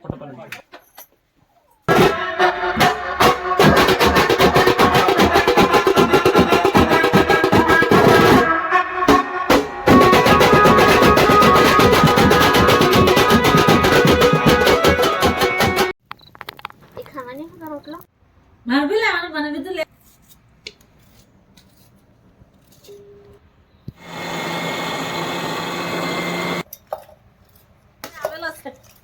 Photo পালন মারবিলে আমার বানাবে তো Let's go.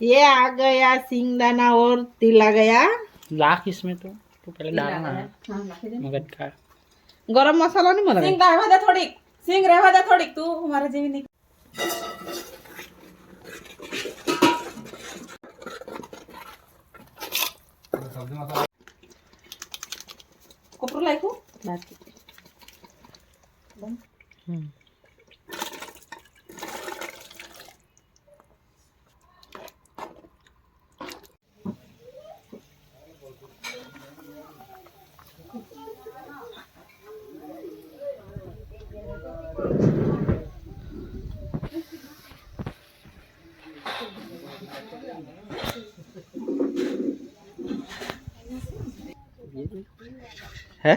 ये आ गया सिंगदाना और तिला गया लाख इसमें तो तो पहले डालना है मगर का गरम मसाला नहीं मिला सिंग रहवा दे थोड़ी सिंग रहवा दे थोड़ी तू हमारे जीवन नहीं कोपरू लाइकू लाइक हम्म है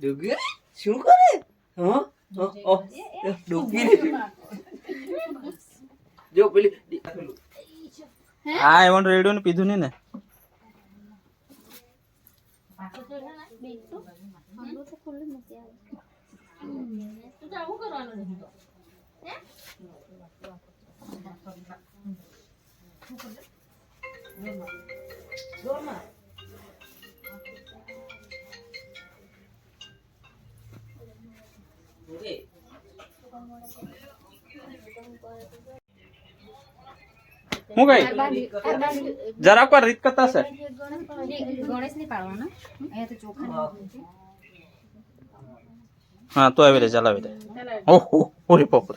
ડુગર શું કરે? હા? જો પેલી આ એવન રેડિયો ને પીધું નહીં ને. બેટું આનું તો આવે હું કઈ? જરાક વાર રીત કરતા છે હા, તો આવી રે, ચાલ, આવી રે. ઓહો પૂરી બાપરે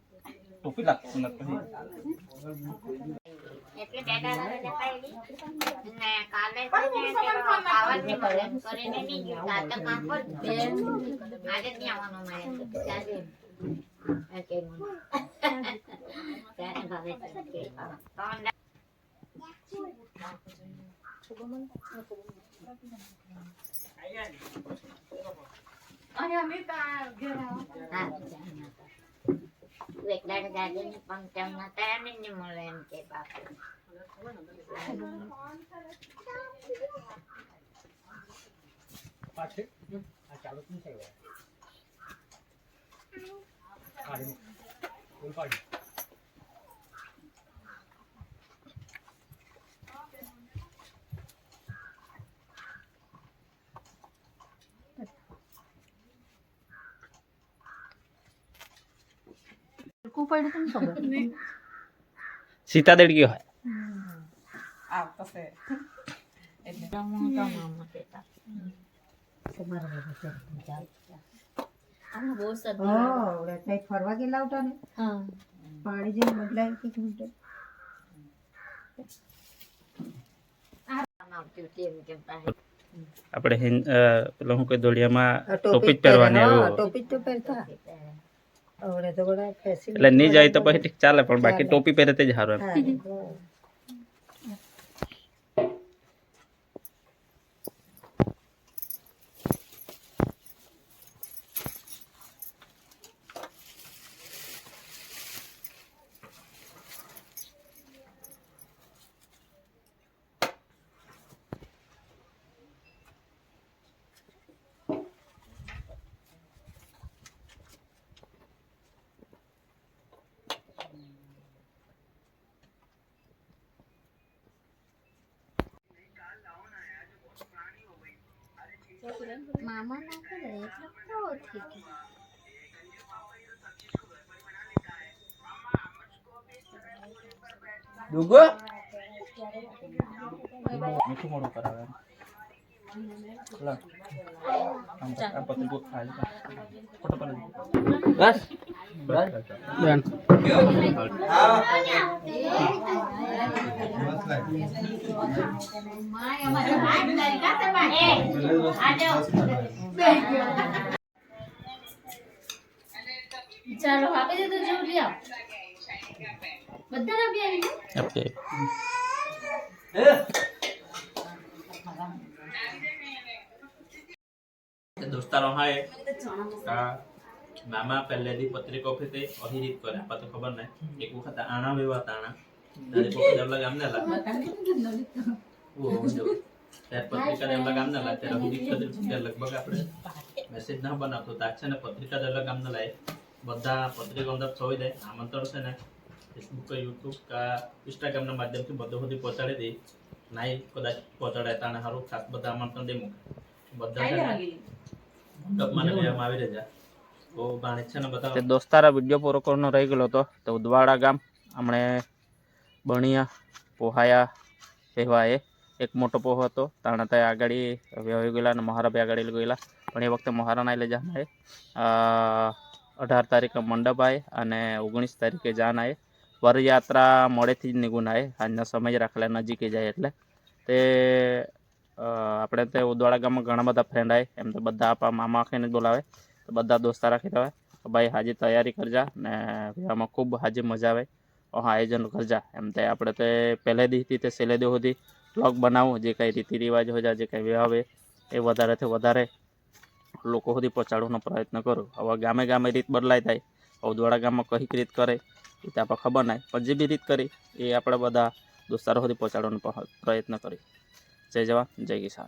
ટોપી લાવ ટોપી લાવ ટોપી લાવ. ટોપી લાવ. હવે કાં હોદવાની તે અહીંયા છે. ટોપી લાગ સુનત પછી એટલે બે દાડા રજા પાડી ને કાલે છે ને પેલો ખાવા જ નીકળે એમ કરીને નહીં ગયો કાલ તો કામ પર જ છે. આજે જ નહીં આવવાનો મારે ચાલે એમ કે Wek dan gaji ni pangcam mata ni ni mulai ke bapak. Pakcik, acar tu ni saya. Kalim, kulpa ni. એમ કે બાપુ સીતા દેડકી હોય છે આમાં બહુ સર હા કઈ ફરવા ગયેલા હતા ને પાણી જેમ બદલાય કે પાસે આપણે હિન્દ પેલો હું કઈ દોડિયામાં આ ટોપી જ પહેરવાની આવ્યો ટોપી જ તો પહેરતા એટલે નહીં જાય તો પછી ઠીક ચાલે પણ બાકી ટોપી પહેરે તે જ સારું એમ. મામા ના કરે એટલે તો ઠીક ડુગો મીઠું મોડું કરાવે લા. આમ કર, આ પતંગો ખાય છે. બસ બસ બેન ચાલો આપી દીધું જેવું લઈ આવો બધાને આપી આવી ઓકે દોસ્તારો હાય મામા પહેલેથી પત્રિકો ઓફિસે અહી કરે આપણે તો ખબર નહીં એક વખત આણા વેવા તાણા મેસેજ ના બનાવતો તાર છે ને પત્રિકા જબલા ગામ ને લાય બધા પત્રિકા અંદર છોઈ દે આમંત્રણ છે ને ફેસબુક કે યુટ્યુબ કા ઇન્સ્ટાગ્રામ ના માધ્યમથી બધું સુધી પહોંચાડી દે નાઈ કદાચ પહોંચાડે તાણે સારું ખાસ બધા આમંત્રણ દે મૂકે બધા છે ને મંડપમાં ને આવી રહ્યા તો ભાણેજ છે ને બધા દોસ્તારા વીડિયો પૂરો કરવાનો રહી ગયેલો હતો તો ઉદવાડા ગામ હમણે બણિયા પોહાયા કહેવા એ એક મોટો પોહો હતો. તાણે ત્યાં આગળ વ્યવહાર ગયેલા અને મહારાબે આગળ ગયેલા. પણ એ વખતે મહારાણા એટલે જાન આવે અઢાર તારીખે મંડપ આવે અને ઓગણીસ તારીખે જાન આવે વરયાત્રા મોડેથી જ નીકળું આવે આજના સમય જ રાખેલા નજીકે જાય એટલે. તે આપણે તે ઉદવાડા ગામમાં ઘણા બધા ફ્રેન્ડ આવે એમ તો બધા આપણા મામા આખીને જ બોલાવે. તો બધા દોસ્તા રાખી દેવાય ભાઈ, હાજી તૈયારી કરજા ને આમાં ખૂબ હાજી મજા આવે. આયોજન કરજા. એમ તે આપણે તે પહેલે દીથી તે સેલે દી સુધી બ્લોગ બનાવો, જે કંઈ રીતિ રિવાજ હોય, જે કંઈ વ્યવહાર એ વધારેથી વધારે લોકો સુધી પહોંચાડવાનો પ્રયત્ન કરું. હવે ગામે ગામે રીત બદલાઈ થાય. ઉદવાડા ગામમાં કઈ રીત કરે, એ તો આપણે ખબર નહીં. પણ જે બી રીત કરી, એ આપણે બધા દોસ્તારો સુધી પહોંચાડવાનો પ્રયત્ન કરી. જય જવાન, જય કિસાન.